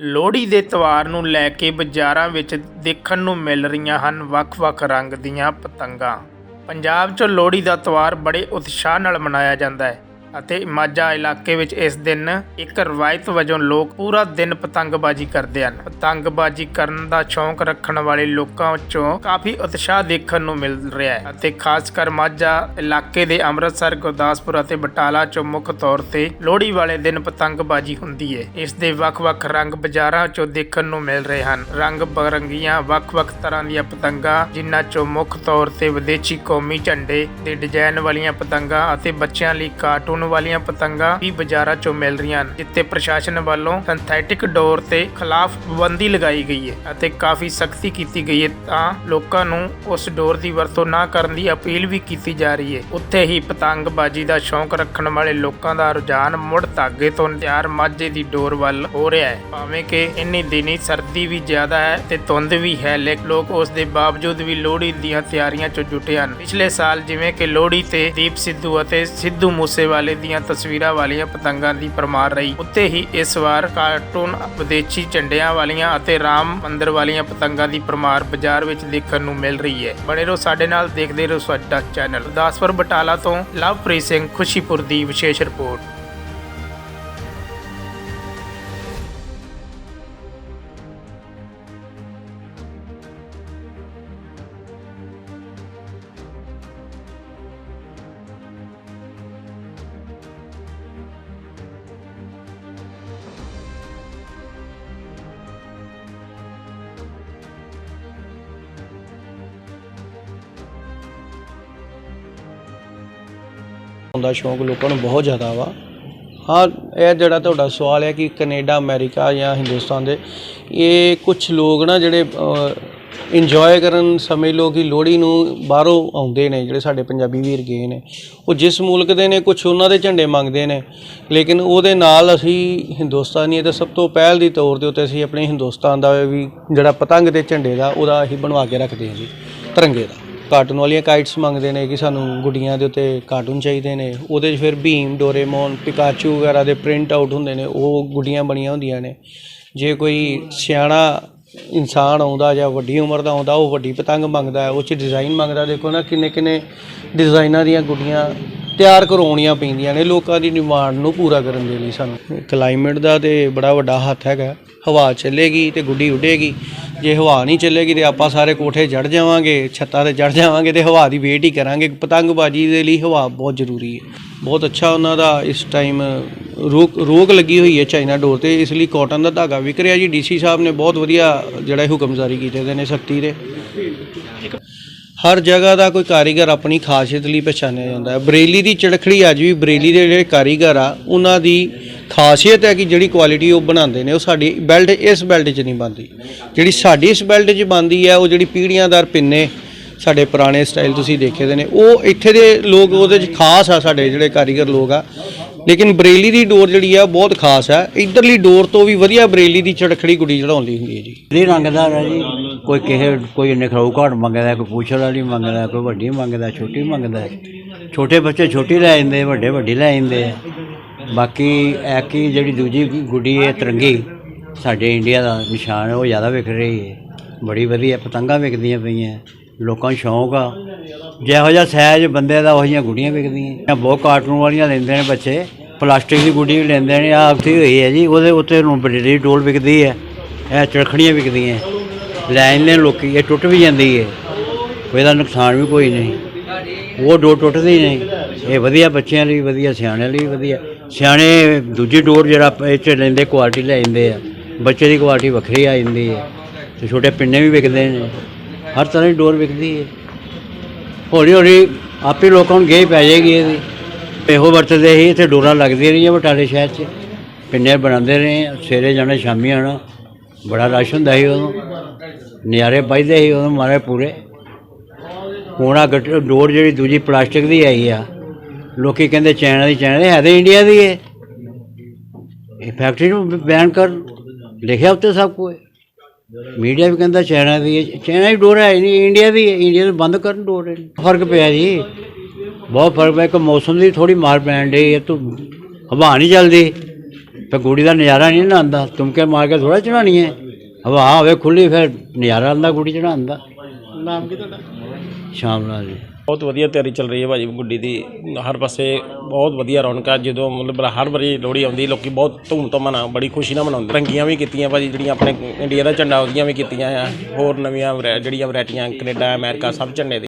ਲੋਹੜੀ ਦੇ ਤਿਉਹਾਰ ਨੂੰ ਲੈ ਕੇ ਬਾਜ਼ਾਰਾਂ ਵਿੱਚ ਦੇਖਣ ਨੂੰ ਮਿਲ ਰਹੀਆਂ ਹਨ ਵੱਖ-ਵੱਖ ਰੰਗ ਦੀਆਂ ਪਤੰਗਾਂ। ਪੰਜਾਬ 'ਚ ਲੋਹੜੀ ਦਾ ਤਿਉਹਾਰ ਬੜੇ ਉਤਸ਼ਾਹ ਨਾਲ ਮਨਾਇਆ ਜਾਂਦਾ ਹੈ। ਅਤੇ ਮਾਝਾ ਇਲਾਕੇ ਵਿੱਚ ਇਸ ਦਿਨ ਇੱਕ ਰਵਾਇਤ ਵਜੋਂ ਲੋਕ ਪੂਰਾ ਦਿਨ ਪਤੰਗਬਾਜ਼ੀ ਕਰਦੇ ਹਨ। ਪਤੰਗਬਾਜ਼ੀ ਕਰਨ ਦਾ ਸ਼ੌਂਕ ਰੱਖਣ ਵਾਲੇ ਲੋਕਾਂ ਵਿੱਚੋਂ ਕਾਫੀ ਉਤਸ਼ਾਹ ਦੇਖਣ ਨੂੰ ਮਿਲ ਰਿਹਾ ਹੈ ਅਤੇ ਖਾਸ ਕਰ ਮਾਝਾ ਇਲਾਕੇ ਦੇ ਅੰਮ੍ਰਿਤਸਰ, ਗੁਰਦਾਸਪੁਰ ਅਤੇ ਬਟਾਲਾ ਚੋਂ ਮੁੱਖ ਤੌਰ ਤੇ ਲੋਹੜੀ ਵਾਲੇ ਦਿਨ ਪਤੰਗਬਾਜ਼ੀ ਹੁੰਦੀ ਹੈ। ਇਸ ਦੇ ਵੱਖ-ਵੱਖ ਰੰਗ ਬਾਜ਼ਾਰਾਂ 'ਚੋਂ ਦੇਖਣ ਨੂੰ ਮਿਲ ਰਹੇ ਹਨ। ਰੰਗ ਬਰੰਗੀਆਂ ਵੱਖ-ਵੱਖ ਤਰ੍ਹਾਂ ਦੀਆਂ ਪਤੰਗਾਂ, ਜਿਨ੍ਹਾਂ 'ਚੋਂ ਮੁੱਖ ਤੌਰ ਤੇ ਵਿਦੇਸ਼ੀ ਕੌਮੀ ਝੰਡੇ, ਦੇ ਡਿਜ਼ਾਈਨ ਵਾਲੀਆਂ ਪਤੰਗਾਂ ਅਤੇ ਬੱਚਿਆਂ ਲਈ ਕਾਰਟੂਨ ਵਾਲੀਆਂ ਪਤੰਗਾਂ ਵੀ ਬਾਜ਼ਾਰਾਂ 'ਚੋਂ ਮਿਲ ਰਹੀਆਂ ਹਨ, ਜਿੱਥੇ ਪ੍ਰਸ਼ਾਸਨ ਵੱਲੋਂ ਸਿੰਥੈਟਿਕ ਡੋਰ ਤੇ ਖਿਲਾਫ ਪਾਬੰਦੀ ਲਗਾਈ ਗਈ ਹੈ ਅਤੇ ਕਾਫੀ ਸਖਤੀ ਕੀਤੀ ਗਈ ਹੈ ਤਾਂ ਲੋਕਾਂ ਨੂੰ ਉਸ ਡੋਰ ਦੀ ਵਰਤੋਂ ਨਾ ਕਰਨ ਦੀ ਅਪੀਲ ਵੀ ਕੀਤੀ ਜਾ ਰਹੀ ਹੈ। ਉੱਥੇ ਹੀ ਪਤੰਗਬਾਜ਼ੀ ਦਾ ਸ਼ੌਂਕ ਰੱਖਣ ਵਾਲੇ ਲੋਕਾਂ ਦਾ ਰੁਝਾਨ ਮੁੜ ਧਾਗੇ ਤੋਂ ਤਿਆਰ ਮਾਝੇ ਦੀ ਡੋਰ ਵੱਲ ਹੋ ਰਿਹਾ ਹੈ। ਭਾਵੇਂ ਕਿ ਇੰਨੀ ਦਿਨੀ ਸਰਦੀ ਵੀ ਜ਼ਿਆਦਾ ਹੈ ਤੇ ਧੁੰਦ ਵੀ ਹੈ, ਲੇਕਿਨ ਲੋਕ ਉਸ ਦੇ ਬਾਵਜੂਦ ਵੀ ਲੋਹੜੀ ਦੀਆਂ ਤਿਆਰੀਆਂ 'ਚ ਜੁਟੇ ਹਨ। ਪਿਛਲੇ ਸਾਲ ਜਿਵੇਂ ਕਿ ਲੋਹੜੀ ਤੇ ਦੀਪ ਸਿੱਧੂ ਅਤੇ ਸਿੱਧੂ ਮੂਸੇਵਾਲੇ ਦੀਆਂ ਤਸਵੀਰਾਂ ਵਾਲੀਆਂ ਪਤੰਗਾਂ ਦੀ ਪਰਮਾਰ ਰਹੀ। ਉੱਤੇ ਹੀ ਇਸ ਵਾਰ ਕਾਰਟੂਨ ਵਿਦੇਸ਼ੀ ਝੰਡਿਆਂ ਵਾਲੀਆਂ ਅਤੇ ਰਾਮ ਮੰਦਿਰ ਵਾਲੀਆਂ ਪਤੰਗਾਂ ਦੀ ਪਰਮਾਰ ਬਾਜ਼ਾਰ ਵਿੱਚ ਦੇਖਣ ਨੂੰ ਮਿਲ ਰਹੀ ਹੈ। ਬਣੇ ਰਹੋ ਸਾਡੇ ਨਾਲ, ਦੇਖਦੇ ਰਹੋ ਸਾਡਾ ਚੈਨਲ। ਗੁਰਦਾਸਪੁਰ ਬਟਾਲਾ ਤੋਂ ਲਵਪ੍ਰੀਤ ਸਿੰਘ, ਖੁਸ਼ੀਪੁਰ ਦੀ ਵਿਸ਼ੇਸ਼ ਰਿਪੋਰਟ। ਦਾ ਸ਼ੌਂਕ ਲੋਕਾਂ ਨੂੰ ਬਹੁਤ ਜ਼ਿਆਦਾ ਵਾ। ਹਾਂ, ਇਹ ਜਿਹੜਾ ਤੁਹਾਡਾ ਸਵਾਲ ਹੈ ਕਿ ਕੈਨੇਡਾ, ਅਮਰੀਕਾ ਜਾਂ ਹਿੰਦੁਸਤਾਨ ਦੇ, ਇਹ ਕੁਝ ਲੋਕ ਨਾ ਜਿਹੜੇ ਇੰਜੋਏ ਕਰਨ ਸਮਝ ਲਓ ਕਿ ਲੋਹੜੀ ਨੂੰ ਬਾਹਰੋਂ ਆਉਂਦੇ ਨੇ, ਜਿਹੜੇ ਸਾਡੇ ਪੰਜਾਬੀ ਵੀਰ ਗਏ ਨੇ। ਉਹ ਜਿਸ ਮੁਲਕ ਦੇ ਨੇ ਕੁਝ ਉਹਨਾਂ ਦੇ ਝੰਡੇ ਮੰਗਦੇ ਨੇ। ਲੇਕਿਨ ਉਹਦੇ ਨਾਲ ਅਸੀਂ ਹਿੰਦੁਸਤਾਨੀ ਤੇ ਸਭ ਤੋਂ ਪਹਿਲ ਦੀ ਤੌਰ ਦੇ ਉੱਤੇ ਅਸੀਂ ਆਪਣੇ ਹਿੰਦੁਸਤਾਨ ਦਾ ਵੀ ਜਿਹੜਾ ਪਤੰਗ ਦੇ ਝੰਡੇ ਦਾ, ਉਹਦਾ ਅਸੀਂ ਬਣਵਾ ਕੇ ਰੱਖਦੇ ਹਾਂ ਜੀ, ਤਿਰੰਗੇ ਦਾ। ਕਾਰਟੂਨ ਵਾਲੀਆਂ ਕਾਈਟਸ ਮੰਗਦੇ ਨੇ ਕਿ ਸਾਨੂੰ ਗੁੱਡੀਆਂ ਦੇ ਉੱਤੇ ਕਾਰਟੂਨ ਚਾਹੀਦੇ ਨੇ। ਉਹਦੇ 'ਚ ਫਿਰ ਭੀਮ, ਡੋਰੇਮੋਨ, ਪਿਕਾਚੂ ਵਗੈਰਾ ਦੇ ਪ੍ਰਿੰਟ ਆਊਟ ਹੁੰਦੇ ਨੇ, ਉਹ ਗੁੱਡੀਆਂ ਬਣੀਆਂ ਹੁੰਦੀਆਂ ਨੇ। ਜੇ ਕੋਈ ਸਿਆਣਾ ਇਨਸਾਨ ਆਉਂਦਾ ਜਾਂ ਵੱਡੀ ਉਮਰ ਦਾ ਆਉਂਦਾ, ਉਹ ਵੱਡੀ ਪਤੰਗ ਮੰਗਦਾ ਉਹ 'ਚ ਡਿਜ਼ਾਈਨ ਮੰਗਦਾ, ਦੇਖੋ ਨਾ ਕਿੰਨੇ ਕਿੰਨੇ ਡਿਜ਼ਾਈਨਾਂ ਦੀਆਂ ਗੁੱਡੀਆਂ ਤਿਆਰ ਕਰਵਾਉਣੀਆਂ ਪੈਂਦੀਆਂ ਨੇ, ਲੋਕਾਂ ਦੀ ਡਿਮਾਂਡ ਨੂੰ ਪੂਰਾ ਕਰਨ ਦੇ ਲਈ ਸਾਨੂੰ। ਕਲਾਈਮੇਟ ਦਾ ਤੇ ਬੜਾ ਵੱਡਾ ਹੱਥ ਹੈਗਾ, ਹਵਾ ਚੱਲੇਗੀ ਤੇ ਗੁੱਡੀ ਉੱਡੇਗੀ। ਜੇ ਹਵਾ ਨਹੀਂ ਚੱਲੇਗੀ ਤੇ ਆਪਾਂ ਸਾਰੇ ਕੋਠੇ ਚੜ ਜਾਵਾਂਗੇ, ਛੱਤਾਂ ਤੇ ਚੜ ਜਾਵਾਂਗੇ ਤੇ ਹਵਾ ਦੀ ਵੇਟ ਹੀ ਕਰਾਂਗੇ। ਪਤੰਗਬਾਜ਼ੀ ਦੇ ਲਈ ਹਵਾ ਬਹੁਤ ਜ਼ਰੂਰੀ ਹੈ। ਬਹੁਤ ਅੱਛਾ ਉਹਨਾਂ ਦਾ ਇਸ ਟਾਈਮ ਰੋਕ ਰੋਕ ਲੱਗੀ ਹੋਈ ਹੈ ਚਾਈਨਾ ਡੋਰ ਤੇ। ਇਸ ਲਈ ਕਾਟਨ ਦਾ ਧਾਗਾ ਵਿਕ ਰਿਹਾ ਜੀ। ਡੀਸੀ ਸਾਹਿਬ ਨੇ ਬਹੁਤ ਵਧੀਆ ਜਿਹੜਾ ਹੁਕਮ ਜਾਰੀ ਕੀਤੇ ਦੇ ਨੇ ਸਖਤੀ ਦੇ। ਹਰ ਜਗ੍ਹਾ ਦਾ ਕੋਈ ਕਾਰੀਗਰ ਆਪਣੀ ਖਾਸੀਅਤ ਲਈ ਪਛਾਣਿਆ ਜਾਂਦਾ ਹੈ। ਬਰੇਲੀ ਦੀ ਚੜਖੜੀ ਅੱਜ ਵੀ ਬਰੇਲੀ ਦੇ ਜਿਹੜੇ ਕਾਰੀਗਰ ਆ, ਉਹਨਾਂ ਦੀ ਖਾਸੀਅਤ ਹੈ ਕਿ ਜਿਹੜੀ ਕੁਆਲਿਟੀ ਉਹ ਬਣਾਉਂਦੇ ਨੇ, ਉਹ ਸਾਡੀ ਬੈਲਟ ਇਸ ਬੈਲਟ 'ਚ ਨਹੀਂ ਬਣਦੀ। ਜਿਹੜੀ ਸਾਡੀ ਇਸ ਬੈਲਟ 'ਚ ਬਣਦੀ ਹੈ, ਉਹ ਜਿਹੜੀ ਪੀੜੀਆਂਦਾਰ ਪਿੰਨੇ ਸਾਡੇ ਪੁਰਾਣੇ ਸਟਾਈਲ ਤੁਸੀਂ ਦੇਖੇ ਦੇ ਨੇ, ਉਹ ਇੱਥੇ ਦੇ ਲੋਕ ਉਹਦੇ 'ਚ ਖਾਸ ਆ, ਸਾਡੇ ਜਿਹੜੇ ਕਾਰੀਗਰ ਲੋਕ ਆ। ਲੇਕਿਨ ਬਰੇਲੀ ਦੀ ਡੋਰ ਜਿਹੜੀ ਆ ਬਹੁਤ ਖਾਸ ਹੈ ਇਧਰਲੀ ਡੋਰ ਤੋਂ ਵੀ ਵਧੀਆ ਬਰੇਲੀ ਦੀ ਚੜਖੜੀ ਗੁੱਡੀ ਚੜਾਉਣ ਲਈ ਹੁੰਦੀ ਹੈ ਜੀ। ਇਹ ਰੰਗਦਾਰ ਹੈ ਜੀ, ਕੋਈ ਕਿਸੇ, ਕੋਈ ਇੰਨੇ ਨਿਖਰਾਊ ਘਾਟ ਮੰਗਦਾ, ਕੋਈ ਪੂਛਲ ਵਾਲੀ ਮੰਗਦਾ, ਕੋਈ ਵੱਡੀ ਮੰਗਦਾ, ਛੋਟੀ ਮੰਗਦਾ। ਛੋਟੇ ਬੱਚੇ ਛੋਟੀ ਲੈ ਜਾਂਦੇ, ਵੱਡੇ ਵੱਡੀ ਲੈ ਜਾਂਦੇ ਬਾਕੀ ਬਾਕੀ ਐਕੀ ਜਿਹੜੀ ਦੂਜੀ ਗੁੱਡੀ ਹੈ ਤਿਰੰਗੀ, ਸਾਡੇ ਇੰਡੀਆ ਦਾ ਨਿਸ਼ਾਨ ਉਹ ਜ਼ਿਆਦਾ ਵਿਕ ਰਹੀ ਹੈ। ਬੜੀ ਵਧੀਆ ਪਤੰਗਾਂ ਵਿਕਦੀਆਂ ਪਈਆਂ, ਲੋਕਾਂ ਨੂੰ ਸ਼ੌਂਕ ਆ। ਜਿਹੋ ਜਿਹਾ ਸਾਈਜ਼ ਬੰਦੇ ਦਾ ਉਹੋ ਜਿਹੀਆਂ ਗੁੱਡੀਆਂ ਵਿਕਦੀਆਂ ਬਹੁਤ ਕਾਰਟੂਨ ਵਾਲੀਆਂ ਲੈਂਦੇ ਨੇ ਬੱਚੇ, ਪਲਾਸਟਿਕ ਦੀ ਗੁੱਡੀ ਵੀ ਲੈਂਦੇ ਨੇ, ਆਹ ਉੱਥੇ ਹੋਈ ਹੈ ਜੀ, ਉਹਦੇ ਉੱਤੇ ਨੂੰ ਬੜੀ ਡੋਲ ਵਿਕਦੀ ਹੈ, ਇਹ ਚਰਖੜੀਆਂ ਵਿਕਦੀਆਂ ਲੈ ਜਾਂਦੇ ਨੇ ਲੋਕੀ, ਇਹ ਟੁੱਟ ਵੀ ਜਾਂਦੀ ਹੈ। ਇਹਦਾ ਨੁਕਸਾਨ ਵੀ ਕੋਈ ਨਹੀਂ। ਉਹ ਡੋਰ ਟੁੱਟਦੀ ਨਹੀਂ। ਇਹ ਵਧੀਆ ਬੱਚਿਆਂ ਲਈ, ਵਧੀਆ ਸਿਆਣਿਆਂ ਲਈ ਵਧੀਆ। ਸਿਆਣੇ ਦੂਜੀ ਡੋਰ ਜਿਹੜਾ ਇਹ ਚ ਲੈਂਦੇ, ਕੁਆਲਿਟੀ ਲੈ ਜਾਂਦੇ ਆ। ਬੱਚੇ ਦੀ ਕੁਆਲਿਟੀ ਵੱਖਰੀ ਆ ਜਾਂਦੀ ਹੈ ਤੇ ਛੋਟੇ ਪਿੰਨੇ ਵੀ ਵਿਕਦੇ ਨੇ। ਹਰ ਤਰ੍ਹਾਂ ਦੀ ਡੋਰ ਵਿਕਦੀ ਹੈ ਹੌਲੀ ਹੌਲੀ ਆਪੇ ਲੋਕਾਂ ਨੂੰ ਗੇ ਪੈ ਜਾਏਗੀ ਇਹਦੀ। ਇਹੋ ਵਰਤਦੇ ਸੀ, ਇੱਥੇ ਡੋਰਾਂ ਲੱਗਦੀਆਂ ਰਹੀਆਂ ਬਟਾਲੇ ਸ਼ਹਿਰ 'ਚ। ਪਿੰਨੇ ਬਣਾਉਂਦੇ ਰਹੇ, ਸਵੇਰੇ ਜਾਣਾ, ਸ਼ਾਮੀ ਆਉਣਾ। ਬੜਾ ਰਸ਼ ਹੁੰਦਾ ਸੀ ਉਦੋਂ। ਨਜ਼ਾਰੇ ਵੱਜਦੇ ਸੀ ਉਦੋਂ ਮਾਰੇ ਪੂਰੇ। ਹੁਣ ਆ ਡੋਰ ਜਿਹੜੀ ਦੂਜੀ ਪਲਾਸਟਿਕ ਦੀ ਆਈ ਆ। ਲੋਕੀ ਕਹਿੰਦੇ ਚਾਈਨਾ ਦੀ ਚਾਈਨਾ ਦੀ ਹੈ ਤੇ ਇੰਡੀਆ ਦੀ ਹੈ ਇਹ ਫੈਕਟਰੀ ਨੂੰ ਬੈਨ ਕਰ ਲਿਖਿਆ ਉੱਤੇ ਸਭ ਕੁਝ ਮੀਡੀਆ ਵੀ ਕਹਿੰਦਾ ਚਾਈਨਾ ਦੀ ਹੈ ਚਾਈਨਾ ਦੀ ਡੋਰ ਹੈ ਹੀ ਨਹੀਂ ਇੰਡੀਆ ਦੀ ਹੈ ਇੰਡੀਆ ਨੂੰ ਬੰਦ ਕਰਨ ਡੋਰ ਹੈ। ਫ਼ਰਕ ਪਿਆ ਜੀ। ਬਹੁਤ ਫ਼ਰਕ ਪਿਆ ਇੱਕ ਮੌਸਮ ਦੀ ਥੋੜੀ ਮਾਰ ਪੈਣ ਡਈ ਹੈ ਤੂੰ ਹਵਾ ਨਹੀਂ ਚੱਲਦੀ। ਫਿਰ ਗੁੜੀ ਦਾ ਨਜ਼ਾਰਾ ਨਹੀਂ ਨਾ ਆਉਂਦਾ। ਤੁਮਕੇ ਮਾਰ ਕੇ ਥੋੜਾ ਚੜਾਣੀ ਹੈ ਹਵਾ ਹੋਵੇ ਖੁੱਲੀ ਫਿਰ ਨਜ਼ਾਰਾ ਆਉਂਦਾ ਗੁੜੀ ਚੜਾਉਣ ਦਾ। ਨਾਮ ਕੀ ਤੁਹਾਡਾ? ਸ਼ਾਮ ਨਾਲ ਜੀ। ਬਹੁਤ ਵਧੀਆ ਤਿਆਰੀ ਚੱਲ ਰਹੀ ਹੈ ਭਾਜੀ ਗੁੱਡੀ ਦੀ। ਹਰ ਪਾਸੇ ਬਹੁਤ ਵਧੀਆ ਰੌਣਕ ਆ। ਜਦੋਂ ਮਤਲਬ ਹਰ ਵਾਰੀ ਲੋਹੜੀ ਆਉਂਦੀ, ਲੋਕੀ ਬਹੁਤ ਧੂਮ ਧਾਮ ਨਾਲ ਬੜੀ ਖੁਸ਼ੀ ਨਾਲ ਮਨਾਉਂਦੇ। ਰੰਗੀਆਂ ਵੀ ਕੀਤੀਆਂ ਭਾਜੀ, ਜਿਹੜੀਆਂ ਆਪਣੇ ਇੰਡੀਆ ਦਾ ਝੰਡਾ ਉਹਦੀਆਂ ਵੀ ਕੀਤੀਆਂ ਆ। ਹੋਰ ਨਵੀਆਂ ਵਰਾ, ਜਿਹੜੀਆਂ ਵੈਰਾਈਟੀਆਂ, ਕੈਨੇਡਾ, ਅਮਰੀਕਾ, ਸਭ ਝੰਡੇ ਦੀ।